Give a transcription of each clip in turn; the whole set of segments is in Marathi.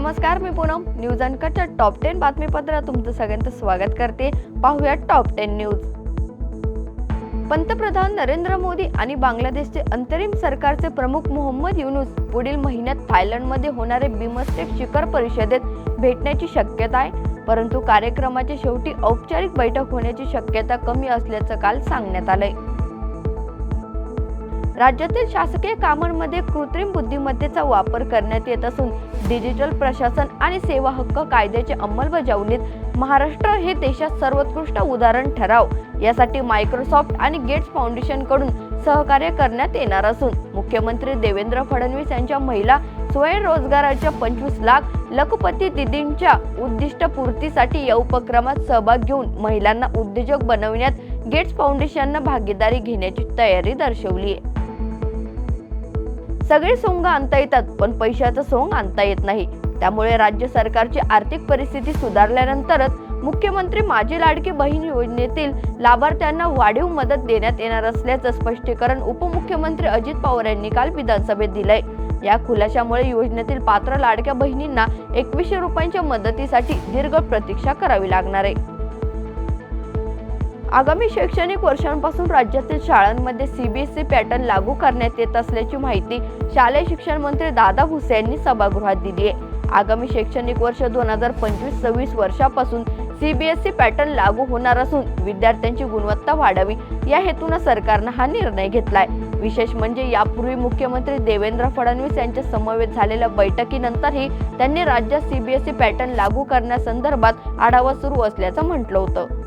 नमस्कार मी पूनम. न्यूज अनकटच्या टॉप टेन बातमीपत्रात तुमचं सगळ्यांचं स्वागत करते. पाहूया टॉप टेन न्यूज पंतप्रधान नरेंद्र मोदी आणि बांगलादेशचे अंतरिम सरकारचे प्रमुख मोहम्मद युनुस पुढील महिन्यात थायलंडमध्ये होणारे बिमस्टेक शिखर परिषदेत भेटण्याची शक्यता आहे. परंतु कार्यक्रमाच्या शेवटी औपचारिक बैठक होण्याची शक्यता कमी असल्याचं काल सांगण्यात आलंय. राज्यातील शासकीय कामांमध्ये कृत्रिम बुद्धिमत्तेचा वापर करण्यात येत असून डिजिटल प्रशासन आणि सेवा हक्क कायद्याच्या अंमलबजावणीत महाराष्ट्र हे देशात सर्वोत्कृष्ट उदाहरण ठराव. यासाठी मायक्रोसॉफ्ट आणि गेट्स फाउंडेशनकडून सहकार्य करण्यात येणार असून मुख्यमंत्री देवेंद्र फडणवीस यांच्या महिला स्वयंरोजगाराच्या पंचवीस लाख लखपती दिदींच्या उद्दिष्ट पूर्तीसाठी या उपक्रमात सहभाग घेऊन महिलांना उद्योजक बनवण्यात गेट्स फाउंडेशननं भागीदारी घेण्याची तयारी दर्शवली आहे सगळे सोंग आणता येतात पण पैशाचं सोंग आणता येत नाही. त्यामुळे राज्य सरकारची आर्थिक परिस्थिती सुधारल्यानंतरच मुख्यमंत्री माझी लाडकी बहीण योजनेतील लाभार्थ्यांना वाढीव मदत देण्यात येणार असल्याचं स्पष्टीकरण उपमुख्यमंत्री अजित पवार यांनी काल विधानसभेत दिलंय. या खुलाशामुळे योजनेतील पात्र लाडक्या बहिणींना एकवीसशे रुपयांच्या मदतीसाठी दीर्घ प्रतीक्षा करावी लागणार आहे. आगामी शैक्षणिक वर्षांपासून राज्यातील शाळांमध्ये सीबीएसई पॅटर्न लागू करण्यात येत असल्याची माहिती शालेय शिक्षण मंत्री दादा भुसे यांनी सभागृहात दिली आहे. आगामी शैक्षणिक वर्ष दोन हजार पंचवीस सव्वीस वर्षापासून सीबीएसई पॅटर्न लागू होणार असून विद्यार्थ्यांची गुणवत्ता वाढावी या हेतून सरकारनं हा निर्णय घेतलाय. विशेष म्हणजे यापूर्वी मुख्यमंत्री देवेंद्र फडणवीस यांच्या समवेत झालेल्या बैठकीनंतरही त्यांनी राज्यात सीबीएसई पॅटर्न लागू करण्यासंदर्भात आढावा सुरू असल्याचं म्हटलं होतं.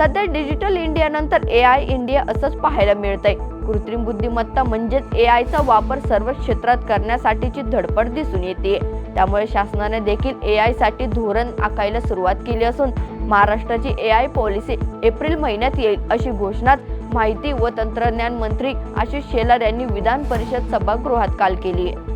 सध्या डिजिटल इंडियानंतर ए आय इंडिया असंच पाहायला मिळतंय. कृत्रिम बुद्धिमत्ता म्हणजेच ए आयचा वापर सर्व क्षेत्रात करण्यासाठीची धडपड दिसून येते त्यामुळे शासनाने देखील ए आयसाठी धोरण आखायला सुरुवात केली असून महाराष्ट्राची ए आय पॉलिसी एप्रिल महिन्यात येईल अशी घोषणा माहिती व तंत्रज्ञान मंत्री आशिष शेलार यांनी विधान परिषद सभागृहात काल केली आहे.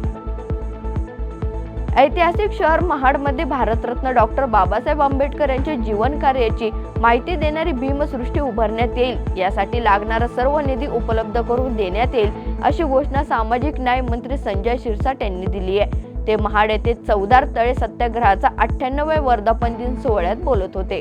ऐतिहासिक शहर महाडमध्ये भारतरत्न डॉक्टर बाबासाहेब आंबेडकर यांच्या जीवन कार्याची माहिती देणारी भीमसृष्टी उभारण्यात येईल. यासाठी लागणारा सर्व निधी उपलब्ध करून देण्यात येईल अशी घोषणा सामाजिक न्याय मंत्री संजय शिरसाट यांनी दिली आहे. ते महाड येथे चौदार तळे सत्याग्रहाचा अठ्ठ्याण्णव्या वर्धापन दिन सोहळ्यात बोलत होते.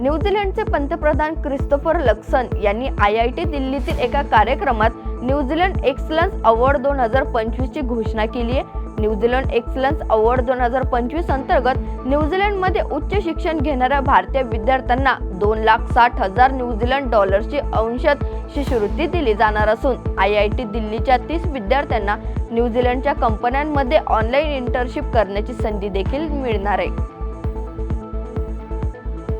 न्यूझीलंडचे पंतप्रधान क्रिस्तोफर लक्सन यांनी आय आय टी दिल्लीतील एका कार्यक्रमात न्यूझीलंड एक्सलन्स अवॉर्ड दोन हजार पंचवीसची घोषणा केली आहे. न्यूझीलंड एक्सलन्स अवॉर्ड दोन हजार पंचवीस अंतर्गत न्यूझीलंडमध्ये उच्च शिक्षण घेणाऱ्या भारतीय विद्यार्थ्यांना दोन लाख साठ हजार न्यूझीलंड डॉलर्सची अंशत शिष्यवृत्ती दिली जाणार असून आय आय टी दिल्लीच्या तीस विद्यार्थ्यांना न्यूझीलंडच्या कंपन्यांमध्ये ऑनलाईन इंटर्नशिप करण्याची संधी देखील मिळणार आहे.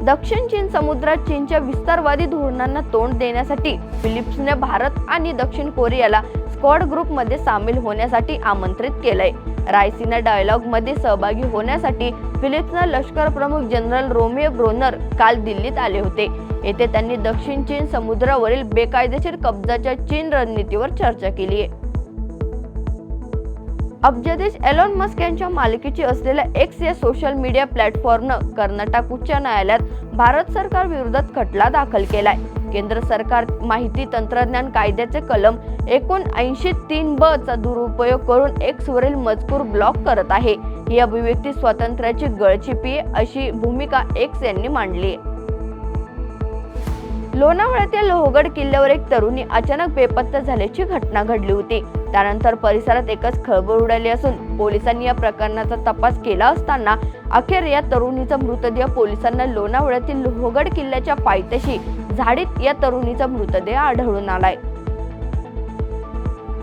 दक्षिण चीन समुद्रात चीनच्या विस्तारवादी धोरणांना तोंड देण्यासाठी फिलिप्सने भारत आणि दक्षिण कोरियाला स्क्वॉड ग्रुपमध्ये सामील होण्यासाठी आमंत्रित केलंय. रायसीना डायलॉगमध्ये सहभागी होण्यासाठी फिलिप्सनं लष्कर प्रमुख जनरल रोमियो ब्रोनर काल दिल्लीत आले होते. येथे त्यांनी दक्षिण चीन समुद्रावरील बेकायदेशीर कब्जाच्या चीन रणनीतीवर चर्चा केली आहे. अब्जाधीश एलॉन मस्क यांच्या मालकीची असलेल्या एक्स या सोशल मीडिया प्लॅटफॉर्मनं कर्नाटक उच्च न्यायालयात भारत सरकार विरोधात खटला दाखल केलाय. केंद्र सरकार माहिती तंत्रज्ञान कायद्याचे कलम एकोणऐंशी तीन ब चा दुरुपयोग करून एक्स वरील मजकूर ब्लॉक करत आहे. ही अभिव्यक्ती स्वातंत्र्याची गळचिपी अशी भूमिका एक्स यांनी मांडली आहे. लोणावळ्यातील लोहगड किल्ल्यावर एक तरुणी अचानक बेपत्ता झाल्याची घटना घडली होती. त्यानंतर परिसरात एकच खळबळ उडाली असून पोलिसांनी या प्रकरणाचा तपास केला असताना अखेर या तरुणीचा मृतदेह पोलिसांना लोणावळ्यातील लोहगड किल्ल्याच्या पायथ्याशी झाडीत या तरुणीचा मृतदेह आढळून आलाय.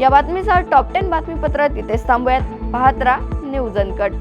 या बातमीसह टॉप टेन बातमीपत्रात इथेच थांबूयात. पाहत राहा न्यूज अनकट.